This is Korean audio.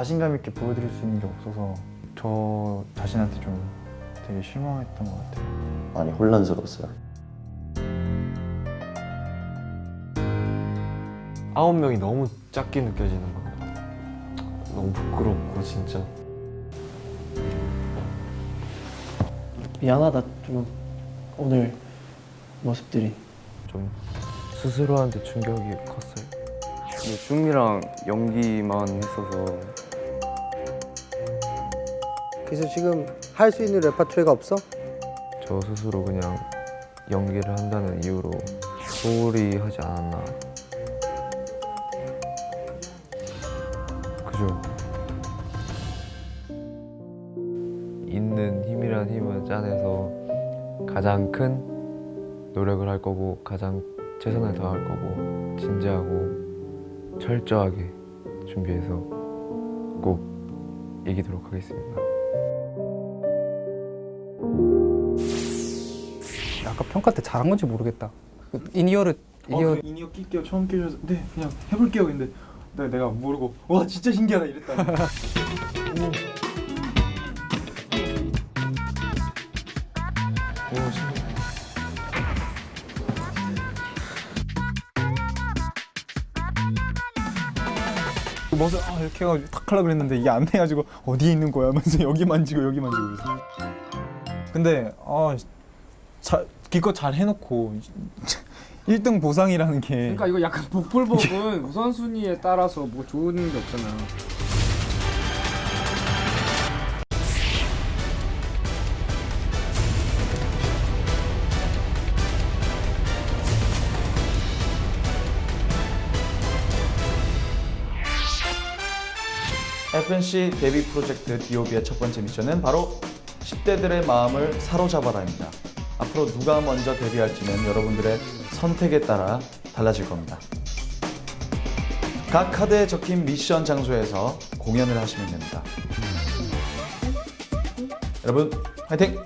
자신감 있게 보여드릴 수 있는 게 없어서 저 자신한테 좀 되게 실망했던 것 같아요. 많이 혼란스러웠어요. 아홉 명이 너무 작게 느껴지는 거예요. 너무 부끄럽고 진짜. 미안하다 좀 오늘 모습들이 좀 스스로한테 충격이 컸어요. 근데 춤이랑 연기만 했어서 그래서 지금 할 수 있는 레파토리가 없어? 저 스스로 그냥 연기를 한다는 이유로 소홀히 하지 않았나. 그죠. 있는 힘이란 힘을 짜내서 가장 큰 노력을 할 거고 가장 최선을 다할 거고 진지하고 철저하게 준비해서 꼭 이기도록 하겠습니다. 아까 평가 때 잘한 건지 모르겠다. 그 인이어를 인이어 어, 인이어 낄게요. 처음 끼셔서 네 그냥 해볼게요. 근데 내- 내가 모르고 와 진짜 신기하다 이랬다. 멋을 아 이렇게 해가지고 탁 하려고 그랬는데 이게 안 돼가지고 어디에 있는 거야 하면서 여기 만지고 여기 만지고 그랬어. 근데 아 자, 기껏 잘 해놓고 1등 보상이라는 게 그러니까 이거 약간 복불복은 우선순위에 따라서 뭐 좋은 게 없잖아. FNC 데뷔 프로젝트 디오비의 첫 번째 미션은 바로 10대들의 마음을 사로잡아라입니다. 앞으로 누가 먼저 데뷔할지는 여러분들의 선택에 따라 달라질 겁니다. 각 카드에 적힌 미션 장소에서 공연을 하시면 됩니다. 여러분, 화이팅!